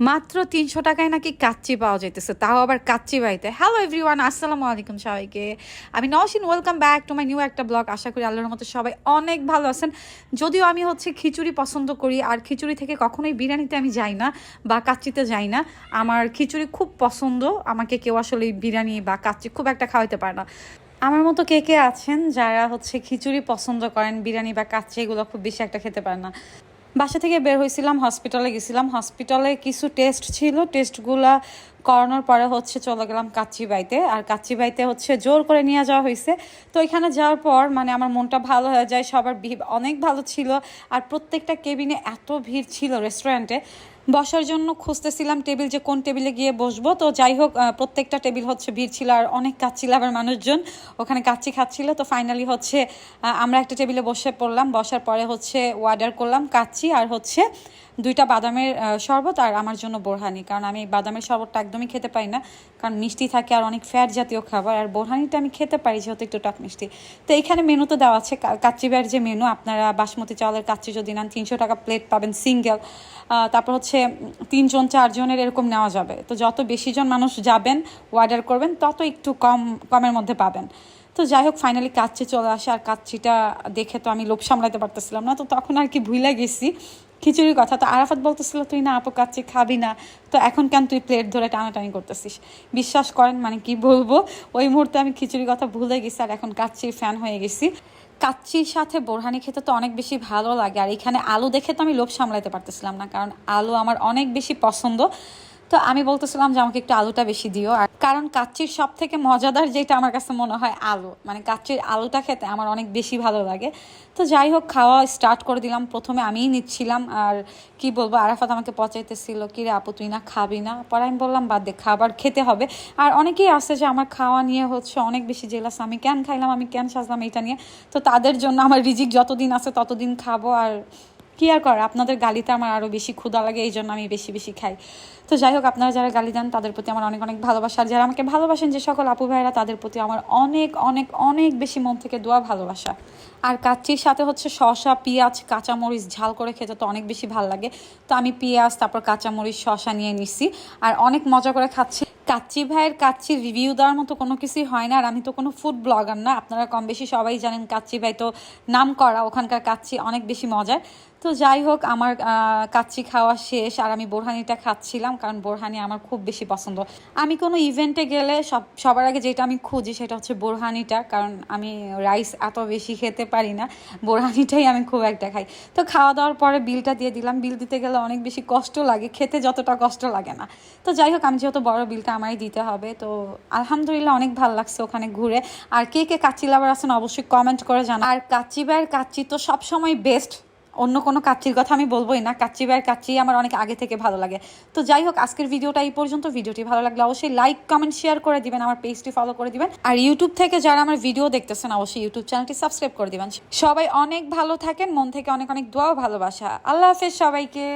মাত্র তিনশো টাকায় নাকি কাচ্চি পাওয়া যাইতেছে, তাও আবার কাচ্চি বাড়িতে। হ্যালো এভরিওয়ান আসসালামু আলাইকুম সবাইকে। আমি Naushin welcome back to my new একটা ব্লগ আশা করি আল্লাহর মতো সবাই অনেক ভালো আছেন। যদিও আমি হচ্ছে খিচুড়ি পছন্দ করি, আর খিচুড়ি থেকে কখনোই বিরিয়ানিতে আমি যাই না বা কাচ্চিতে যাই না। আমার খিচুড়ি খুব পছন্দ, আমাকে কেউ আসলে বিরিয়ানি বা কাচ্চি খুব একটা খাওয়াইতে পারে না। আমার মতো কে কে আছেন যারা হচ্ছে খিচুড়ি পছন্দ করেন, বিরিয়ানি বা কাচ্চি এগুলো খুব বেশি একটা খেতে পারে না? বাসা থেকে বের হয়েছিলাম হসপিটালে গেছিলাম। হসপিটালে কিছু টেস্ট ছিল। টেস্টগুলা করানোর পরে হচ্ছে চলে গেলাম কাচ্চি বাইতে আর কাচ্চি বাইতে হচ্ছে জোর করে নিয়ে যাওয়া হয়েছে তো এখানে যাওয়ার পর মানে আমার মনটা ভালো হয়ে যায়, সবার অনেক ভালো ছিল। আর প্রত্যেকটা কেবিনে এত ভিড় ছিল রেস্টুরেন্টে বসার জন্য খুঁজতেছিলাম টেবিল যে কোন টেবিলে গিয়ে বসবো। তো যাই হোক প্রত্যেকটা টেবিল হচ্ছে ভিড় ছিল আর অনেক কাজ ছিল আবার মানুষজন। ওখানে কাচ্চি খাচ্ছিল। তো ফাইনালি হচ্ছে আমরা একটা টেবিলে বসে পড়লাম। বসার পরে হচ্ছে অর্ডার করলাম কাচ্চি আর হচ্ছে দুইটা বাদামের শরবত আর আমার জন্য বোরহানি। কারণ আমি বাদামের শরবতটা একদমই খেতে পারি না। কারণ মিষ্টি থাকে আর অনেক ফ্যাট জাতীয় খাবার। আর বোরহানিটা আমি খেতে পারি যেহেতু একটু টক মিষ্টি। তো এইখানে মেনু তো দেওয়া আছে কা- কাচ্চি বের যে মেনু, আপনারা বাসমতি চাউলের কাচ্চি যদি নেন, তিনশো টাকা প্লেট পাবেন সিঙ্গেল তারপর হচ্ছে তিনজন, চারজনের এরকম নেওয়া যাবে। তো যত বেশি জন মানুষ যাবেন অর্ডার করবেন, তত একটু কম, কমের মধ্যে পাবেন। তো যাই হোক ফাইনালি কাচ্চি চলে আসে। আর কাচ্চিটা দেখে তো আমি লোভ সামলাতে পারতেছিলাম না, তো তখন আর কি ভুলে গেছি। খিচুড়ির কথা, তো আরাফাত বলতেছিল, তুই না আপু, কাচ্চি খাবি না। তো এখন কেন তুই প্লেট ধরে টানাটানি করতেছিস? বিশ্বাস করেন মানে কি বলব, ওই মুহূর্তে আমি খিচুড়ির কথা ভুলে গেছি, আর এখন কাচ্চির ফ্যান হয়ে গেছি। কাচ্চির সাথে বোরহানি খেতে তো অনেক বেশি ভালো লাগে, আর এখানে আলু দেখে তো আমি লোভ সামলাতে পারতেছিলাম না, কারণ আলু আমার অনেক বেশি পছন্দ। তো আমি বলতেছিলাম যে আমাকে একটু আলুটা বেশি দিও, আর কারণ কাচ্চির সব থেকে মজাদার যেটা আমার কাছে মনে হয় আলু। মানে কাচ্চির আলুটা খেতে আমার অনেক বেশি ভালো লাগে। তো যাই হোক, খাওয়া স্টার্ট করে দিলাম। প্রথমে আমিই নিচ্ছিলাম, আর কি বলব, আরাফাত আমাকে পচাইতেছিল, কি রে আপু, তুই না খাবি না? পরে আমি বললাম, বাদ দে, খাবার খেতে হবে। আর অনেকেই আছে যে আমার খাওয়া নিয়ে হচ্ছে অনেক বেশি জেলাস আমি কেন খাইলাম, আমি কেন সাজলাম এটা নিয়ে। তো তাদের জন্য আমার রিজিক যতদিন আছে ততদিন খাব, আর কি আর কর, আপনাদের গালিতে আমার আরও বেশি ক্ষুধা লাগে এই জন্য আমি বেশি বেশি খাই। তো যাই হোক, আপনারা যারা গালি দেন, তাদের প্রতি আমার অনেক অনেক ভালোবাসা। যারা আমাকে ভালোবাসেন যে সকল আপু ভাইরা তাদের প্রতি আমার অনেক অনেক অনেক বেশি মন থেকে দোয়া, ভালোবাসা। আর কাচ্চির সাথে হচ্ছে শসা, পেঁয়াজ, কাঁচামরিচ ঝাল করে খেতে তো অনেক বেশি ভালো লাগে। তো আমি পেঁয়াজ, তারপর কাঁচামরিচ, শসা নিয়ে নিছি। আর অনেক মজা করে খাচ্ছি। কাচ্চি ভাইয়ের কাচ্চির রিভিউ দেওয়ার মতো কোনো কিছুই হয় না। আর আমি তো কোনো ফুড ব্লগার না। আপনারা কম বেশি সবাই জানেন, কাচ্চি ভাই তো নাম করা ওখানকার কাচ্চি অনেক বেশি মজার। তো যাই হোক, আমার কাচ্চি খাওয়া শেষ আর আমি বোরহানিটা খাচ্ছিলাম কারণ বোরহানি আমার খুব বেশি পছন্দ। আমি কোনো ইভেন্টে গেলে সব, সবার আগে যেটা আমি খুঁজি সেটা হচ্ছে বোরহানিটা কারণ আমি রাইস এত বেশি খেতে পারি না, বোরহানিটাই আমি খুব একটা খাই। তো খাওয়া দাওয়ার পরে বিলটা দিয়ে দিলাম। বিল দিতে গেলে অনেক বেশি কষ্ট লাগে, খেতে যতটা কষ্ট লাগে না। তো যাই হোক, আমি যেহেতু বড় বিলটা আমারই দিতে হবে, তো আলহামদুলিল্লাহ অনেক ভালো লাগছে ওখানে ঘুরে। আর কে কে কাচ্চি লাভার আছেন অবশ্যই কমেন্ট করে জানা আর কাচ্চি ভাইয়ের কাচ্চি তো সবসময় বেস্ট অন্য কোনো কাচ্চির কথা আমি বলবোই না। কাচ্চি ভাইয়ের কাচ্চি আমার অনেক আগে থেকে ভালো লাগে। তো যাই হোক, আজকের ভিডিওটা এই পর্যন্ত। ভিডিওটি ভালো লাগলে অবশ্যই লাইক কমেন্ট শেয়ার করে দিবেন, আমার পেজটি ফলো করে দিবেন। আর ইউটিউব থেকে যারা আমার ভিডিও দেখতেছেন, অবশ্যই ইউটিউব চ্যানেলটি সাবস্ক্রাইব করে দিবেন। সবাই অনেক ভালো থাকেন, মন থেকে অনেক অনেক দোয়াও ভালোবাসা। আল্লাহ হাফেজ সবাইকে।